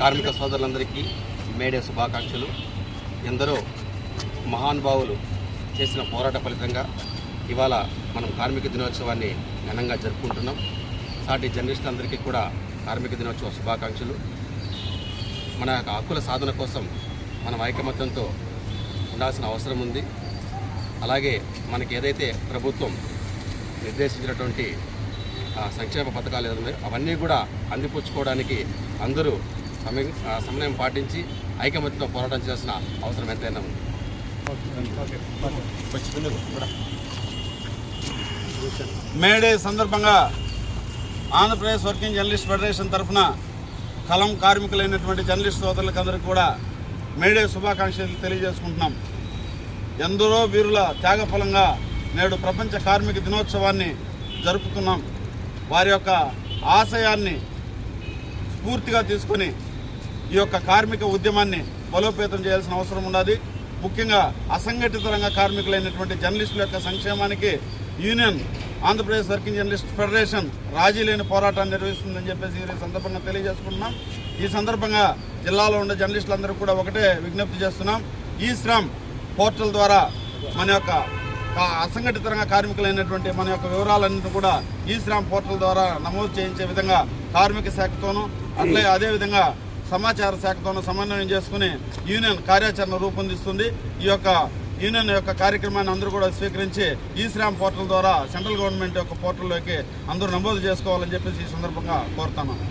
కార్మిక సోదరులందరికీ మేడే శుభాకాంక్షలు. ఎందరో మహానుభావులు చేసిన పోరాట ఫలితంగా ఇవాళ మనం కార్మిక దినోత్సవాన్ని ఘనంగా జరుపుకుంటున్నాం. సాటి జర్నలిస్టులందరికీ కూడా కార్మిక దినోత్సవ శుభాకాంక్షలు. మన యొక్క హక్కుల సాధన కోసం మనం ఐకమత్యంతో ఉండాల్సిన అవసరం ఉంది. అలాగే మనకి ఏదైతే ప్రభుత్వం నిర్దేశించినటువంటి సంక్షేమ పథకాలు ఏదైనా అవన్నీ కూడా అందిపుచ్చుకోవడానికి అందరూ సమన్వయం పాటించి ఐకమత్యంతో పోరాటం చేయాల్సిన అవసరం ఎంతైనా ఉంది. మేడే సందర్భంగా ఆంధ్రప్రదేశ్ వర్కింగ్ జర్నలిస్ట్ ఫెడరేషన్ తరఫున కలం కార్మికులైనటువంటి జర్నలిస్ట్ సోదరులకు అందరికీ కూడా మేడే శుభాకాంక్షలు తెలియజేసుకుంటున్నాం. ఎందరో వీరుల త్యాగఫలంగా నేడు ప్రపంచ కార్మిక దినోత్సవాన్ని జరుపుతున్నాం వారి యొక్క ఆశయాన్ని స్ఫూర్తిగా తీసుకొని ఈ యొక్క కార్మిక ఉద్యమాన్ని బలోపేతం చేయాల్సిన అవసరం ఉన్నది. ముఖ్యంగా అసంఘటిత రంగ కార్మికులైనటువంటి జర్నలిస్టుల యొక్క సంక్షేమానికి union Andhra Pradesh working journalist federation రాజీ లేని పోరాటాన్ని నిర్వహిస్తుందని చెప్పేసి ఈ సందర్భంగా తెలియజేసుకుంటున్నాం. ఈ సందర్భంగా జిల్లాలో ఉండే జర్నలిస్టులందరూ కూడా ఒకటే విజ్ఞప్తి చేస్తున్నాం. ఈ శ్రమ్ పోర్టల్ ద్వారా మన యొక్క అసంఘటిత రంగ కార్మికులైనటువంటి మన యొక్క వివరాలన్నింటినీ కూడా ఈ శ్రామ్ పోర్టల్ ద్వారా నమోదు చేయించే విధంగా కార్మిక శాఖతోనూ అట్లే అదేవిధంగా సమాచార శాఖతోనూ సమన్వయం చేసుకుని యూనియన్ కార్యాచరణ రూపొందిస్తుంది. ఈ యొక్క యూనియన్ యొక్క కార్యక్రమాన్ని అందరూ కూడా స్వీకరించి ఈ శ్రామ్ పోర్టల్ ద్వారా సెంట్రల్ గవర్నమెంట్ యొక్క పోర్టల్లోకి అందరూ నమోదు చేసుకోవాలని చెప్పేసి ఈ సందర్భంగా కోరుతున్నాను.